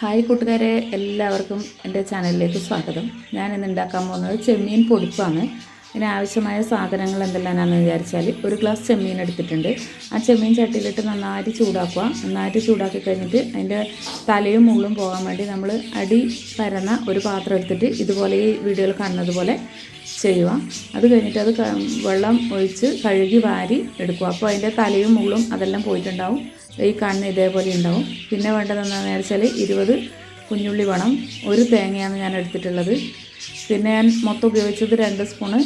Hi കൂട്ടുകാരെ എല്ലാവർക്കും എന്റെ ചാനലിലേക്ക് സ്വാഗതം. ഞാൻ ഇന്ന് ഉണ്ടാക്കാൻ പോകുന്നത് ചെമ്മീൻ പൊടിപ്പാണ്. ഇതിനാവശ്യമായ സാധനങ്ങൾ എന്തെല്ലാമാണെന്ന് വിചാരിച്ചാൽ ഒരു ഗ്ലാസ് ചെമ്മീൻ എടുത്തിട്ടുണ്ട്. ആ ചെമ്മീൻ ചട്ടിയിലിട്ട് നന്നായിട്ട് ചൂടാക്കുക. നന്നായിട്ട് ചൂടാക്കി കഴിഞ്ഞിട്ട് അതിന്റെ തലയും മുള്ളും പോകാൻ വേണ്ടി നമ്മൾ അടി പരന്ന ഒരു പാത്രം എടുത്തിട്ട് ഇതുപോലെ ഈ വീഡിയോയിൽ കാണുന്നത് പോലെ ചെയ്യുക. അത് കഴിഞ്ഞിട്ട് അത് വെള്ളം ഒഴിച്ച് കഴുകി വാരി എടുക്കുക. അപ്പോൾ അതിന്റെ തലയും മുള്ളും അതെല്ലാം പോയിട്ടുണ്ടാവും. ഈ കണ്ണ് ഇതേപോലെ ഉണ്ടാവും. പിന്നെ വേണ്ടത് എന്താണെന്ന് വെച്ചാൽ ഇരുപത് കുഞ്ഞുള്ളി വേണം ഒരു തേങ്ങയാണ് ഞാൻ എടുത്തിട്ടുള്ളത്. പിന്നെ ഞാൻ മൊത്തം ഉപയോഗിച്ചത് രണ്ട് സ്പൂണ്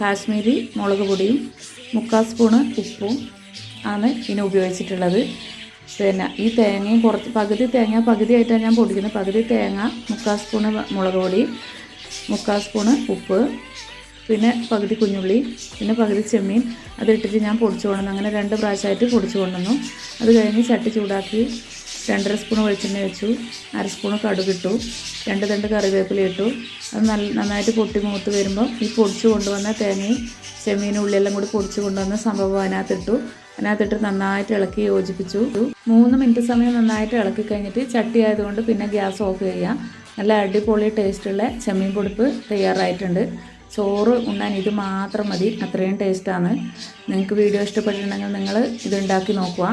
കാശ്മീരി മുളക് പൊടിയും മുക്കാൽ സ്പൂണ് ഉപ്പും ആണ് ഇനി ഉപയോഗിച്ചിട്ടുള്ളത്. പിന്നെ ഈ തേങ്ങയും കുറച്ച് പകുതി തേങ്ങ പകുതിയായിട്ടാണ് ഞാൻ പൊടിക്കുന്നത്. പകുതി തേങ്ങ മുക്കാൽ സ്പൂണ് മുളക് പൊടി മുക്കാൽ സ്പൂണ് ഉപ്പ് പിന്നെ പകുതി കുഞ്ഞുള്ളി പിന്നെ പകുതി ചെമ്മീൻ. അതിട്ടിട്ട് ഞാൻ പൊടിച്ചു കൊണ്ടുവന്നു. അങ്ങനെ രണ്ട് പ്രാവശ്യമായിട്ട് പൊടിച്ചു കൊണ്ടുവന്നു. അത് കഴിഞ്ഞ് ചട്ടി ചൂടാക്കി രണ്ടര സ്പൂൺ വെളിച്ചെണ്ണ വെച്ചു. അര സ്പൂൺ കടുകിട്ടു രണ്ട് രണ്ട് കറിവേപ്പില ഇട്ടു. അത് നല്ല നന്നായിട്ട് പൊട്ടി മൂത്ത് വരുമ്പോൾ ഈ പൊടിച്ചു കൊണ്ടുവന്ന തേങ്ങയും ചെമ്മീനും ഉള്ളിയെല്ലാം കൂടി പൊടിച്ചു കൊണ്ടുവന്ന സംഭവം അതിനകത്തിട്ടു. അതിനകത്തിട്ട് നന്നായിട്ട് ഇളക്കി യോജിപ്പിച്ചു. മൂന്ന് മിനിറ്റ് സമയം നന്നായിട്ട് ഇളക്കി കഴിഞ്ഞിട്ട് ചട്ടി ആയതുകൊണ്ട് പിന്നെ ഗ്യാസ് ഓഫ് ചെയ്യാം. നല്ല അടിപൊളി ടേസ്റ്റുള്ള ചെമ്മീൻ പൊടിപ്പ് തയ്യാറായിട്ടുണ്ട്. ചോറ് ഉണ്ണാൻ ഇത് മാത്രം മതി. അത്രയും ടേസ്റ്റാണ്. നിങ്ങൾക്ക് വീഡിയോ ഇഷ്ടപ്പെട്ടിട്ടുണ്ടെങ്കിൽ നിങ്ങൾ ഇതുണ്ടാക്കി നോക്കുക.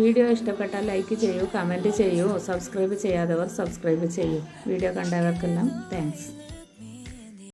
വീഡിയോ ഇഷ്ടപ്പെട്ടാൽ ലൈക്ക് ചെയ്യൂ കമന്റ് ചെയ്യൂ സബ്സ്ക്രൈബ് ചെയ്യാത്തവർ സബ്സ്ക്രൈബ് ചെയ്യൂ. വീഡിയോ കണ്ടവർക്കെല്ലാം താങ്ക്സ്.